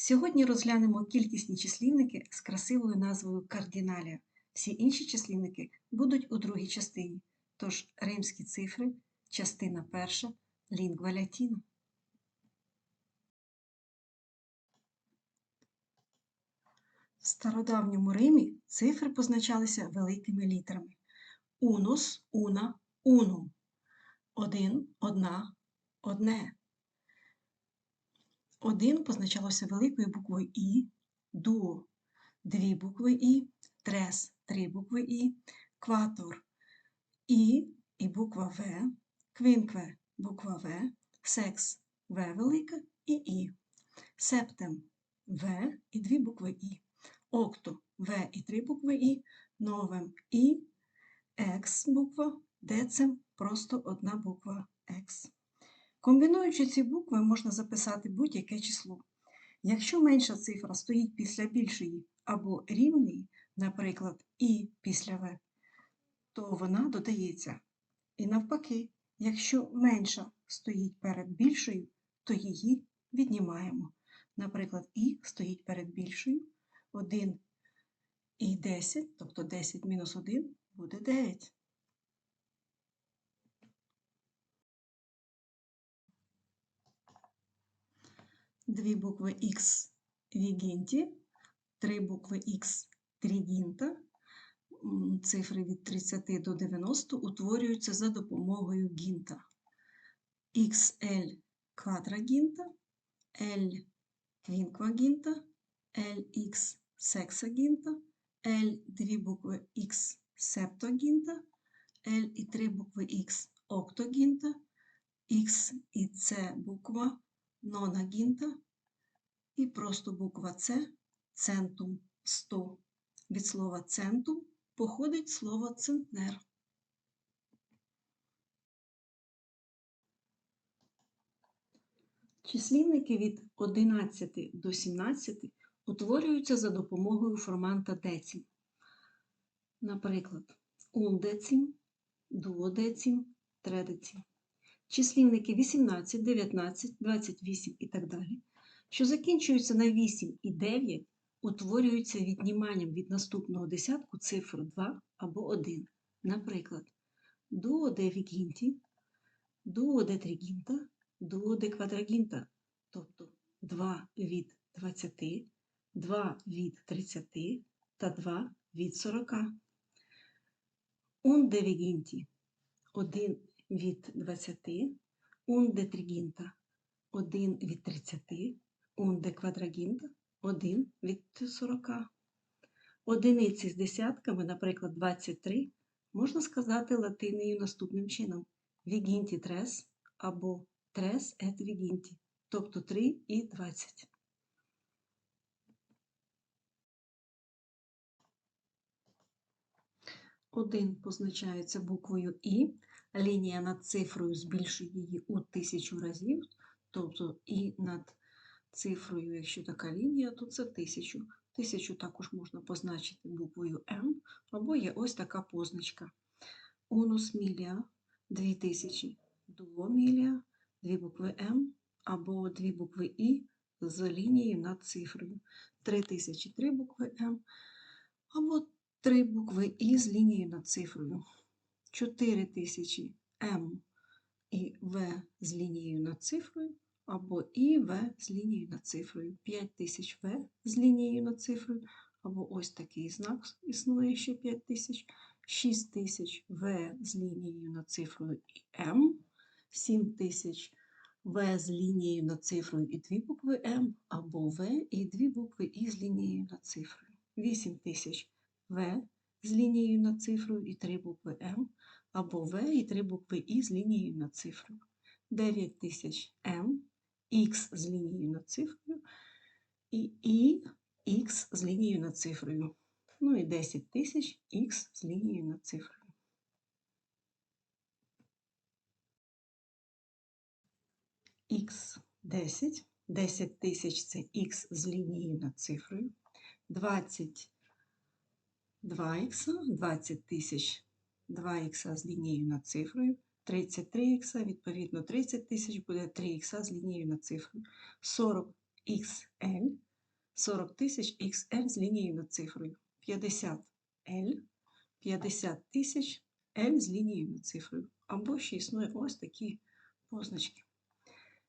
Сьогодні розглянемо кількісні числівники з красивою назвою кардіналія. Всі інші числівники будуть у другій частині. Тож римські цифри, частина перша, лінгва лятіна. В стародавньому Римі цифри позначалися великими літерами. Унус, уна, унум. Один, одна, одне. Один позначалося великою буквою І, дуо дві букви І, трес три букви І, кватор І і буква В, квінкве буква В, секс В велика і І, септем В і дві букви І, окто В і три букви І, новем І, екс буква, децем просто одна буква Екс. Комбінуючи ці букви, можна записати будь-яке число. Якщо менша цифра стоїть після більшої або рівної, наприклад, І після В, то вона додається. І навпаки, якщо менша стоїть перед більшою, то її віднімаємо. Наприклад, І стоїть перед більшою, 1 і 10, тобто 10 мінус 1 буде 9. Дві букви Х вігінті, три букви Х трігінта, цифри від 30 до 90 утворюються за допомогою гінта. XL квадрагінта, L квінквагінта, LX сексагінта, L дві букви X септогінта, L і три букви X октогінта, X і C буква нонагінта і просто буква С центум 100. Від слова центум походить слово центнер. Числівники від 11 до 17 утворюються за допомогою форманта децім. Наприклад, ундецім, дуодецім, тредецім. Числівники 18, 19, 28 і так далі, що закінчуються на 8 і 9, утворюються відніманням від наступного десятку цифр 2 або 1. Наприклад, дуо де вігінті, дуо де тригінта, дуо де квадрагінта, тобто 2 від 20, 2 від 30 та 2 від 40. Un де вігінті 1 від 20, un де тригінта 1 від 30, un де квадрагінта 1 від 40. Одиниці з десятками, наприклад, 23, можна сказати латиною наступним чином: вігінті трес або трес ет вігінті, тобто 3 і 20. Один позначається буквою І, лінія над цифрою збільшує її у тисячу разів, тобто і над цифрою, якщо така лінія, то це тисячу. Тисячу також можна позначити буквою М, або є ось така позначка. Унус мілія 2000, дуо мілія, дві букви М або дві букви І з лінією над цифрою. 3000 три букви М або три букви І з лінією над цифрою. 4000 М і В з лінією над цифрою, або І В з лінією над цифрою. 5000 В з лінією над цифрою, або ось такий знак існує ще 5000, 6000 В з лінією над цифрою і М, 7000 В з лінією над цифрою і дві букви М, або В і дві букви І з лінією над цифрою. 8000 В з лінією над цифрою і три букви М, або В і три букви І з лінією над цифрою. 9000 М, Х з лінією над цифрою і І, Х з лінією над цифрою. Ну і 10 тисяч Х з лінією над цифрою. Х 10, 10 тисяч це Х з лінією над цифрою. 20 2х, 20 тисяч 2х з лінією над цифрою, 33х, відповідно 30 тисяч буде 3х з лінією над цифрою, 40xl 40 тисяч XL з лінією над цифрою. 50 L, 50 тисяч L з лінією над цифрою. Або ще існує ось такі позначки.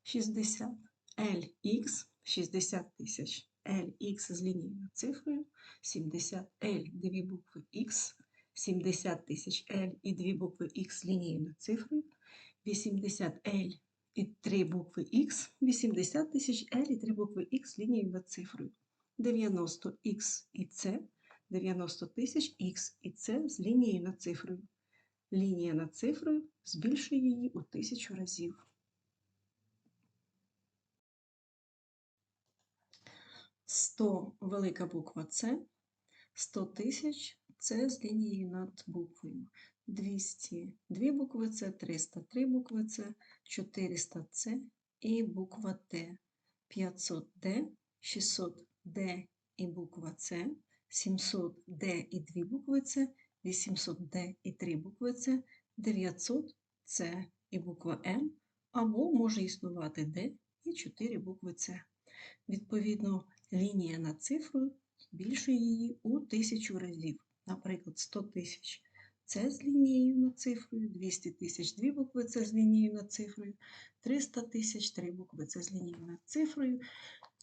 60 LX, 60 тисяч LX з лінією над цифрою, 70 L, дві букви X, 70 тисяч L і дві букви X з лінією над цифрою, 80 L і три букви X, 80 тисяч L і три букви X з лінією цифрою, 90 X і C, 90 тисяч X і C з лінією над цифрою. Лінія над цифрою збільшує її у тисячу разів. 100 велика буква С, 100 тисяч це з лінією над буквою. 200 дві букви С, 300 три букви С, 400 С і буква Т, 500 Д, 600 Д і буква С, 700 Д і дві букви С, 800 Д і три букви С, 900 С і буква М, або може існувати Д і чотири букви С. Відповідно, лінія над цифрою збільшує її у тисячу разів. Наприклад, 100 тисяч це з лінією над цифрою, 200 тисяч дві букви це з лінією над цифрою, 300 тисяч три букви це з лінією над цифрою,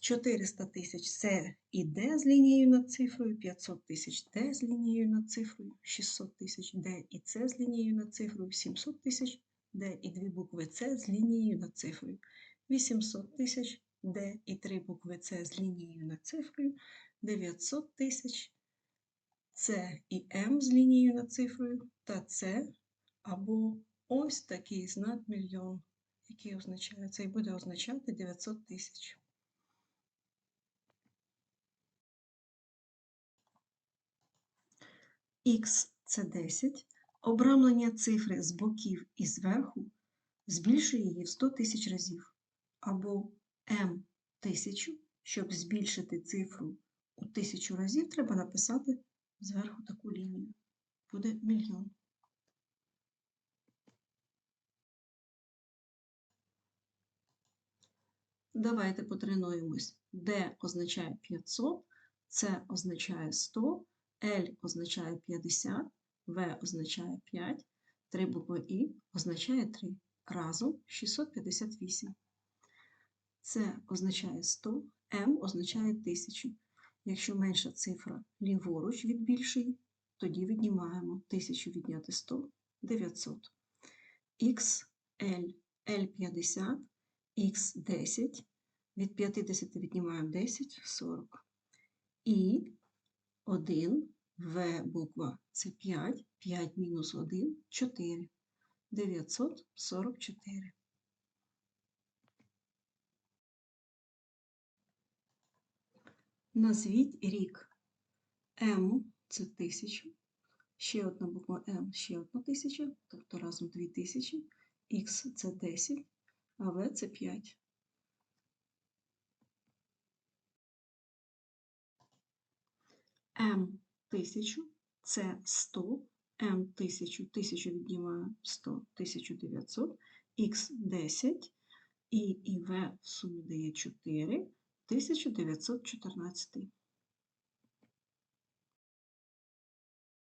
400 тисяч це і Д з лінією над цифрою, 500 тисяч Д з лінією над цифрою, 600 тисяч Д і С з лінією над цифрою, 700 тисяч Д і дві букви С з лінією над цифрою, 800 тисяч Д і три букви С з лінією над цифрою, 900 тисяч С і М з лінією над цифрою та С або ось такий знак мільйон, який означає, це і буде означати 900 тисяч. Х це 10. Обрамлення цифри з боків і зверху збільшує її в 100 тисяч разів. Або М тисячу, щоб збільшити цифру у тисячу разів, треба написати зверху таку лінію. Буде мільйон. Давайте потренуємось. D означає 500, C означає 100, L означає 50, В означає 5, 3 букви І означає 3. Разом 658. Це означає 100, М означає 1000. Якщо менша цифра ліворуч від більшої, тоді віднімаємо 1000 відняти 100 900. Х, L, L50, Х 10. Від 50 віднімаємо 10 40. І 1, В буква це 5, 5 мінус 1 4. 944. Назвіть рік. М це тисяча, ще одна буква М, ще одна тисяча, тобто разом дві тисячі, Х це 10, а В це 5. М тисячу це 100, М тисячу, тисячу віднімаю 100, 1900, Х 10 і і В в сумі дає 4, 1914.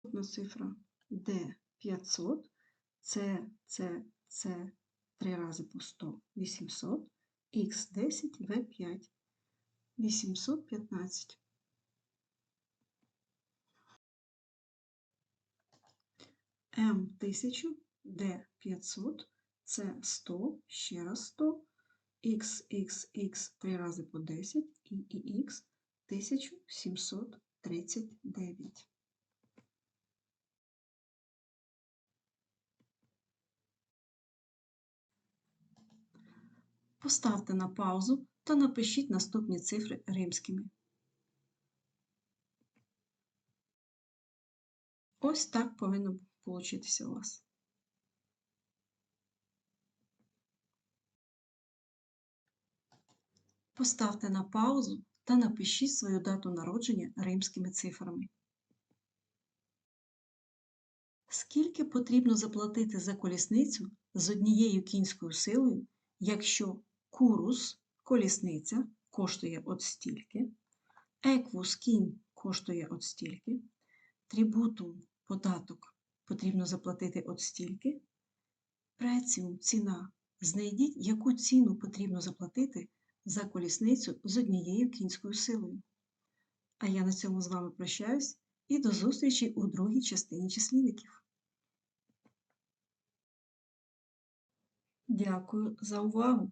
Наступна цифра Д 500, С, С, С 3 рази по 100, 800, Х 10, В 5, 815. М 1000, Д 500, С 100, ще раз 100, Х 3 рази по 10 і Х 1739. Поставте на паузу та напишіть наступні цифри римськими. Ось так повинно получитися у вас. Поставте на паузу та напишіть свою дату народження римськими цифрами. Скільки потрібно заплатити за колісницю з однією кінською силою, якщо курус, колісниця, коштує от стільки, еквус кінь коштує от стільки, трибутум податок потрібно заплатити от стільки, преціум ціна. Знайдіть, яку ціну потрібно заплатити за колісницю з однією кінською силою. А я на цьому з вами прощаюсь і до зустрічі у другій частині числівників. Дякую за увагу!